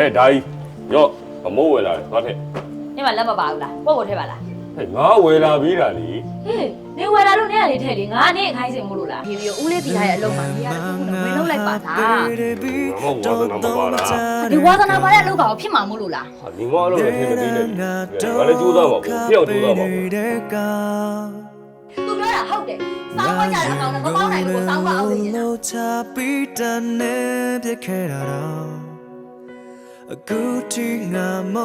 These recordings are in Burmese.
ဟဲ့ဒါကြီးရော့အမိုးဝယ်လာတယ်သွားထက်နေမှာလက်မပါဘူးလားပို့ဖို့ထဲပါလားဟဲ့ငါဝယ်လာပြီးတာလေဟေးနေဝယ်လာလို့နေရလေထဲလေငါနေအခိုင်းစင်မို့လို့လားဒီပြီးဦးလေးပြီးထားတဲ့အလုပ်မှာနေရတစ်ခုနဲ့ဝင်လုံးလိုက်ပါလားငါမဟုတ်ဝါသနာမပါလားဒီဝါသနာပါတဲ့အလုပ်ကောင်ဖြစ်မှာမို့လို့လားဟာဒီငါအဲ့လိုလည်းထင်မသိနဲ့ငါလည်းကြိုးစားပါဘူးဖျောက်ကြိုးစားပါဘူးသူပြောတာဟုတ်တယ်စောင်းဝကြတဲ့အကောင်နဲ့မပေါင်းနိုင်လို့စောင်းပါအောင်သိနေတာချပြီးတန်နေပြခဲ့တာတော့ အခုထိငါမ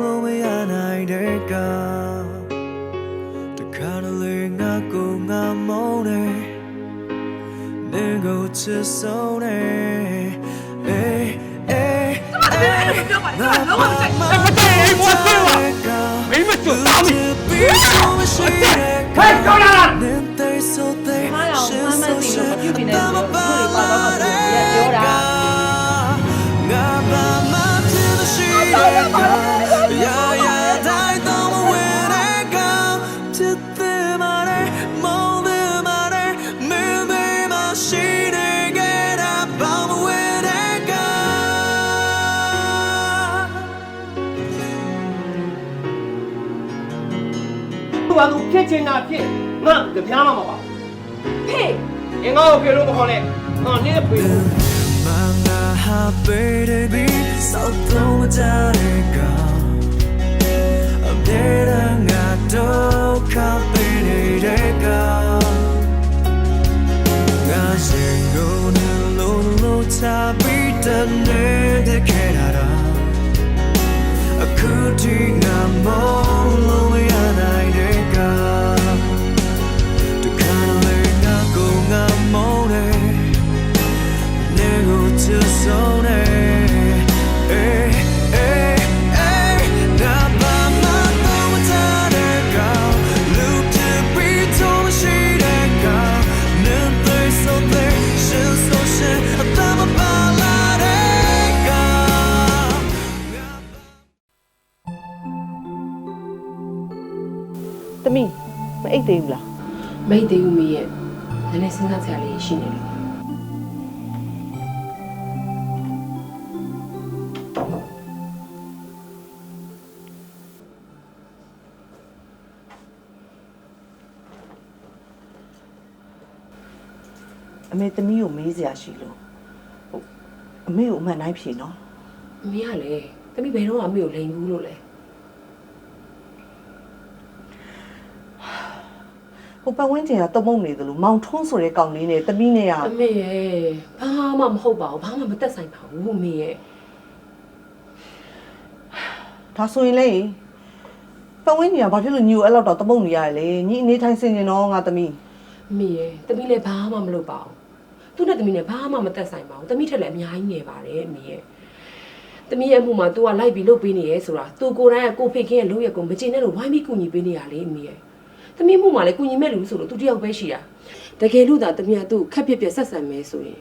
လို့မရနိုင်တဲ့ကတခါတလေငါကိုငါမုန်းနေနေကိုချစ်ဆုံးနေအေးအေးငါလုံးဝမဆိုင်မတဲ့အိမ်မွေး ချင်တာဖြစ်ငါတပြားမှမပါဖေးအင်္ဂါကိုဖေလို့မခေါ်နဲ့ငါနင်းဖေလို့ Manga baby so don't jare ka Amera nga do ka baby de ka Nga singo na lo lo cha bi ta ne de ke da da Akuti nga mo တမီးမအိတ်သေးဘူးလားမိတ်သေးဦးမေရဲ့နည်းနည်းစဉ်းစားစရာလေးရှိနေလို့အမေတမီးကိုမေးစရာရှိလို့ဟုတ်အမေကိုအမှန်တိုင်းဖြေနော်အမေကလည်းတမိဘယ်တော့မှအမေကိုလိန်ဘူးလို့လဲ ဟိုပတ်ဝန်းကျင်ကတမုံနေတယ်လို့မောင်ထွန်းဆိုတဲ့ကောင်လေးနဲ့တမီးနဲ့ကအမေရဲ့ဘာမှမဟုတ်ပါဘူးဘာမှမသက်ဆိုင်ပါဘူးအမေရဲ့ဒါဆိုရင်လေပတ်ဝန်းကျင်ကဘာဖြစ်လို့ညူအဲ့လောက်တော့တမုံနေရလဲညီအနေထိုင်စင်နေတော့ငါတမီးအမေရဲ့တမိလည်းဘာမှမလုပ်ပါဘူးသူနဲ့တမိနဲ့ဘာမှမသက်ဆိုင်ပါဘူးတမိထက်လည်းအများကြီးငယ်ပါတယ်အမေရဲ့တမိရဲ့အမှုမှာ तू ကလိုက်ပြီးလုပ်ပေးနေရဲဆိုတာ तू ကိုယ်တိုင်ကကိုဖေခင်ရဲ့လုပ်ရက်ကိုမကျေနပ်လို့ဝိုင်းပြီးကူညီပေးနေရလေအမေရဲ့ တမိမှုမှာလည်းကူညီမဲ့လူဆိုလို့ तू တယောက်ပဲရှိတာတကယ်လို့သာတမိကသူ့ကိုခက်ပြက်ပြက်ဆက်ဆံမယ်ဆိုရင်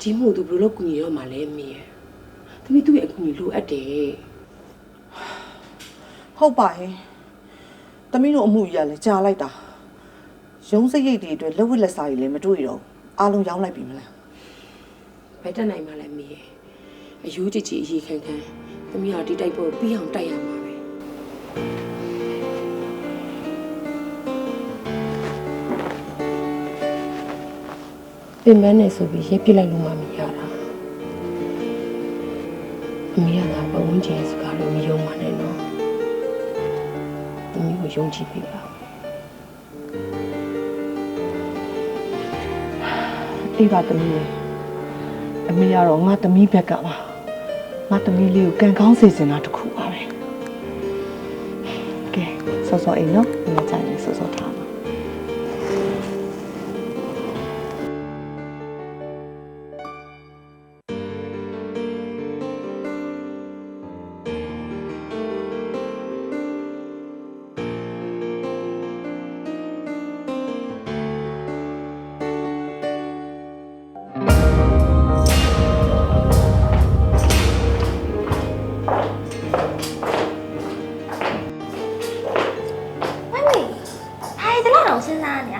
ဒီမှု तू ဘယ်လိုလုပ်ကူညီရမှာလဲအမေရဲ့တမိသူ့ရဲ့အကူအညီလိုအပ်တယ်ဟုတ်ပါရဲ့တမီးတို့အမှုကြီးကလည်းကြာလိုက်တာရုံးစရိတ်တွေအတွက်လက်ဝတ်လက်စာတွေလည်းမတွေ့တော့ဘူးအားလုံးရောင်းလိုက်ပြီမလားဘယ်တက်နိုင်မှလဲမေးရဲ့အယူကြည်ကြည်အရေးခံခံသမီးကဒီတိုက်ဖို့ပြီးအောင်တိုက်ရမှာပဲ ပြင်မနဲ့ဆိုပြီးရေးပြလိုက်လို့မှမရတာအမေကငါပဝန်းကျင်စကားလို့မယုံပါနဲ့နော်သမီးကိုယုံကြည်ပြီလားအေးပါတမီးရေအမေကတော့ငါတမီးဘက်ကပါငါတမီးလေးကိုကန်ကောင်းစေစင်တာတခုပါပဲကဲစောစောအိမ်နော်ဒီမှာကြာရင်စောစောထား က်တော့စဉ်းစားနေရ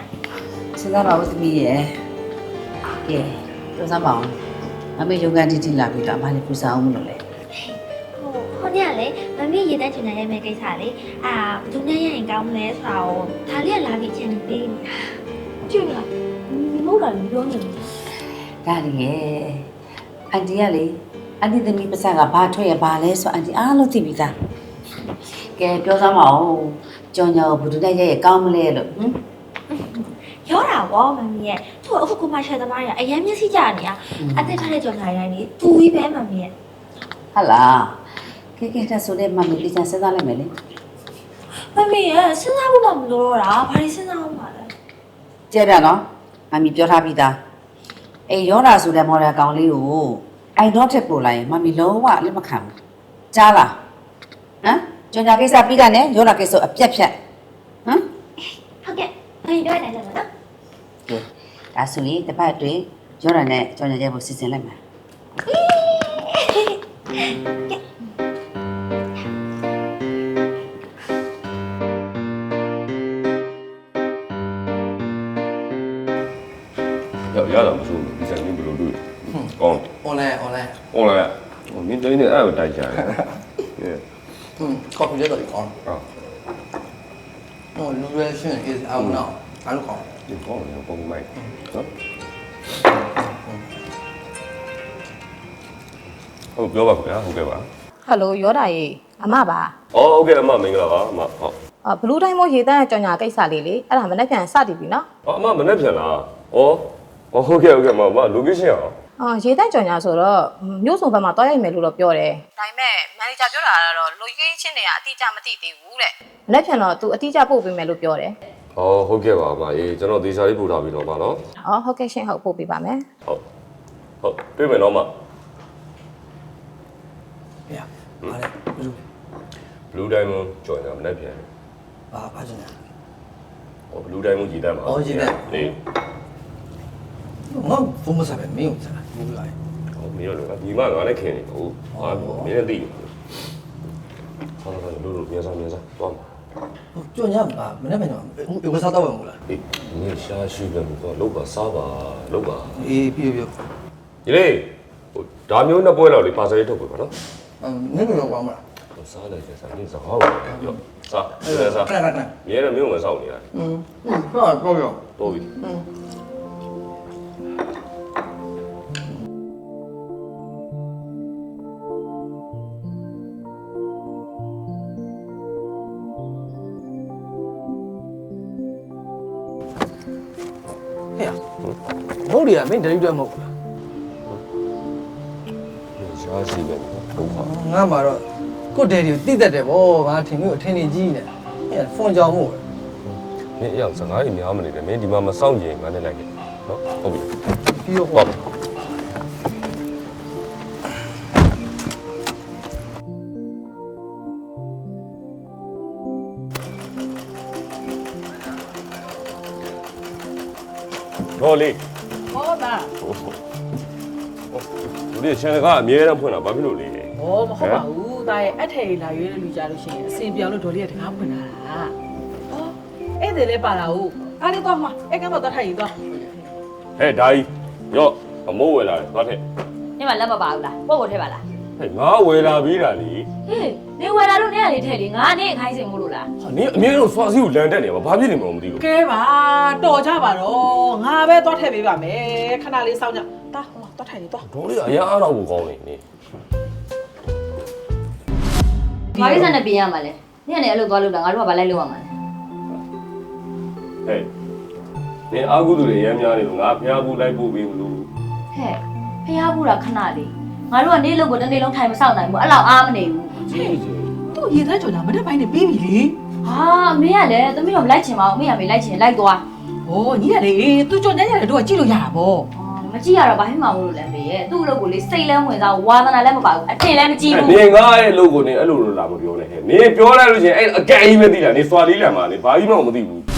စဉ်းစားပါဦးသမီးရဲ့ကဲစဉ်းစားပါအောင်အမေရုံကန်တီတီလာပြီးတော့အမလေးပူစားအောင်မလို့လေဟိုဟိုနေ့ကလေမမီးရေတန်းချင်တဲ့ရိုက်မဲ့ကိစ္စလေအာဘယ်သူနဲ့ရရင်ကောင်းမလဲဆိုတာကိုဒါလေးကလာပြီးချင်နေပေးနေတာကြည့်လားမဟုတ်တာလည်းပြောနေတယ်ဒါလေအန်တီကလေအန်တီသမီးပတ်စံကဘာထွက်ရဘာလဲဆိုအန်တီအားလုံးသိပြီးသားကဲပြောစမ်းမအောင် ကြောင်ညာကိုဘယ်သူနဲ့ရရကောင်းမလဲလို့ဟင်ရောတာဗောမမီးရဲ့သူ့အခုကမှရှယ်သမားရအရင်မျက်စိကြနေတာအသက်ထားတဲ့ကြော်ညာရိုင်းနေတူပြီးပဲမမီးရဲ့ဟာလားကဲကဲဒါဆိုလေမမီလေးချင်စဉ်းစားလိုက်မယ်လေမမီးရဲ့စဉ်းစားဖို့မှမလိုတော့တာဘာလို့စဉ်းစားအောင်ပါလဲကြည့်ပြနော်မမီပြောထားပြီးသားအေးရောတာဆိုတဲ့မော်ဒယ်ကောင်လေးကိုအိုင်တော့ထက်ပို့လိုက်ရင်မမီလုံးဝလက်မခံဘူးကြားလားဟမ် ကြောင်ညာကိစ္စပြီးတာနဲ့ရောတာကိစ္စအပြက်ဖြတ်ဟမ်ဟုတ်ကဲ့မမီးပြောတယ်လို့နော်ကဲဒါဆိုရင်တစ်ပတ်အတွင်းရောတာနဲ့ကြောင်ညာကျဲဖို့စီစဉ်လိုက်မယ်ရရတာမဆိုးဘူးဒီဆိုင်ကဘယ်လိုတွေ့ကောင်း online online ဟုတ်လားဟိုမင်းတိုင်းနေအဲ့ကိုတိုက်ကြတယ် อืมကော်ဖီချက်တော့ကောင်းဟာဟိုလူရဲရှင် is out now အားလုံးကောင်းဒီကောင်းတယ်ပုံမိုက်နော်ဟုတ်ပြောပါခင်ဗျာဟုတ်ကဲ့ပါဟယ်လိုရောတာရေအမပါအော်ဟုတ်ကဲ့အမမင်္ဂလာပါအမဟုတ်အဘလူးတိုင်းမို့ရေတန်းရဲ့ကြောင်ညာကိစ္စလေးလေအဲ့ဒါမနေ့ပြန်စတည်ပြီနော်အော်အမမနဲ့ပြန်လားအော်ဟုတ်ကဲ့ဟုတ်ကဲ့အမအမ location ရော အော်ရေတန်းကြောင်ညာဆိုတော့မြို့စုံဘက်မှာတွားရိုက်မယ်လို့တော့ပြောတယ်ဒါပေမဲ့မန်နေဂျာပြောတာကတော့လူကြီးချင်းတွေကအတိအကျမသိသေးဘူးတဲ့မနေ့ပြန်တော့ तू အတိအကျပို့ပေးမယ်လို့ပြောတယ်ဟောဟုတ်ကဲ့ပါအမအေးကျွန်တော်ဒေရှာလေးပို့ထားပြီတော့ပါနော်အော်ဟုတ်ကဲ့ရှင်ဟုတ်ပို့ပေးပါမယ်ဟုတ်ဟုတ်ပြေးမယ်နော်မဟေ့ဟာလေဘယ်လို blue diamond ကြော်ညာမနဲ့ပြန်ဘာဘာချင်လဲ ဟော blue diamond ကြည်တတ်ပါအော်ကြည်တတ်လေ ငါဖုန်းမစားပဲမင်းကိုစားဘူးလားဟောမင်းတို့လည်းဒီမှာငါနဲ့ခင်နေဟုတ်ဟာမင်းလည်းသိဟောတော့လူလူမြန်စားမြန်စားသွားမှာဟိုကြော်ညပါမနေ့ကညဝစားတော့ဝင်မလားအေးမင်းရှားရှိတယ်တော့လောက်ပါစားပါလောက်ပါအေးပြပြဒီလေဟိုဒါမျိုးနှစ်ပွဲလောက်လေးပါစရေးထုတ်ပြပါနော်အမ်နင်းကတော့ကောင်းမလားစားလိုက်ကြစားမင်းစားဟောပြောစားစားစားခဏခဏခဏမြဲတယ်မင်းကိုမဆောက်နေရတယ်อืมဟာကောင်းရောတော်ပြီဟဲ့ မဟုတ်လေမင်းဒရီတော့မဟုတ်ဘူးရှားရှိပဲဟုတ်ပါငါမှာတော့ကိုဒယ်ဒီကိုတိတက်တယ်ဗောငါထင်မျိုးအထင်ကြီးနေဟဲ့ဖုန်းကြောင်မို့မင်းအရောက်စကားကြီးများမနေတယ်မင်းဒီမှာမစောင့်ကြရင်ငါနဲ့လိုက်ခဲ့နော်ဟုတ်ပြီပြီးတော့ဟုတ်တော်လေး ဟောတာလူတွေရှင်ကအမြဲတမ်းဖွင့်တာဘာဖြစ်လို့လဲဟောမဟုတ်ပါဘူးတာရဲ့အထည်လာရွေးတဲ့လူကြလို့ရှိရင်အစင်ပြောင်းလို့ဒေါ်လေးကတကားဖွင့်လာတာဟောအဲ့ဒါလည်းပါလာဟုတ်အားလေးတော့မှအဲ့ကမှတော့ထိုင်ရင်တော့ဟဲ့ဒါကြီးရော့အမိုးဝယ်လာတယ်သွားထက်နင်မလက်မပါဘူးလားပို့ဖို့ထဲပါလားဟဲ့ငါဝယ်လာပြီးတာလေ ဟေးနေဝယ်လာလို့နေရလေထဲလေငါနေခိုင်းစင်မို့လို့လားဟာနင်အမြဲတမ်းစွာစီကိုလန်တက်နေပါဘာဖြစ်နေမှမသိဘူးကဲပါတော်ကြပါတော့ငါပဲတော့ထည့်ပေးပါမယ်ခဏလေးစောင့်ကြတာဟောတော့ထိုင်နေတော့ဒေါ်လေးကအရာအားတော့ကိုကောင်းနေနေဘာလို့စနဲ့ပြင်ရမှာလဲနင်ကလည်းအဲ့လိုသွားလို့လားငါတို့ကဘာလိုက်လို့ရမှာလဲဟဲ့နင်အာဟုသူတွေအများများနေလို့ငါဖျားဖို့လိုက်ဖို့ပြီးမလို့ဟဲ့ဖះဘူးတာခဏလေးငါတို့ကနေလို့ကိုတစ်နေ့လုံးထိုင်မဆောက်နိုင်ဘူးအဲ့လောက်အားမနေဘူး ကြီးကြီးသူ့ရေသားကြော်လာမတက်ပိုင်းနဲ့ပြီးပြီလေဟာအမေကလည်းသမီးတော့မလိုက်ချင်ပါဘူးအမေကမေလိုက်ချင်လိုက်သွားဟောညီကလေသူကြော်ညံ့ရတယ်တို့ကကြည့်လို့ရတာဗောအော်မကြည့်ရတော့ဘာမှမဟုတ်လို့လည်းမေရဲ့သူ့အလုပ်ကိုလေစိတ်လဲဝင်စားဝါသနာလည်းမပါဘူးအထင်လည်းမကြည့်ဘူးနင်ငါရဲ့လို့ကိုနင်အဲ့လိုလိုလာမပြောနဲ့ဟဲ့နင်ပြောလိုက်လို့ချင်းအဲ့အကဲကြီးပဲသိလားနင်စွာလေးလံမှာနင်ဘာကြီးမှမသိဘူး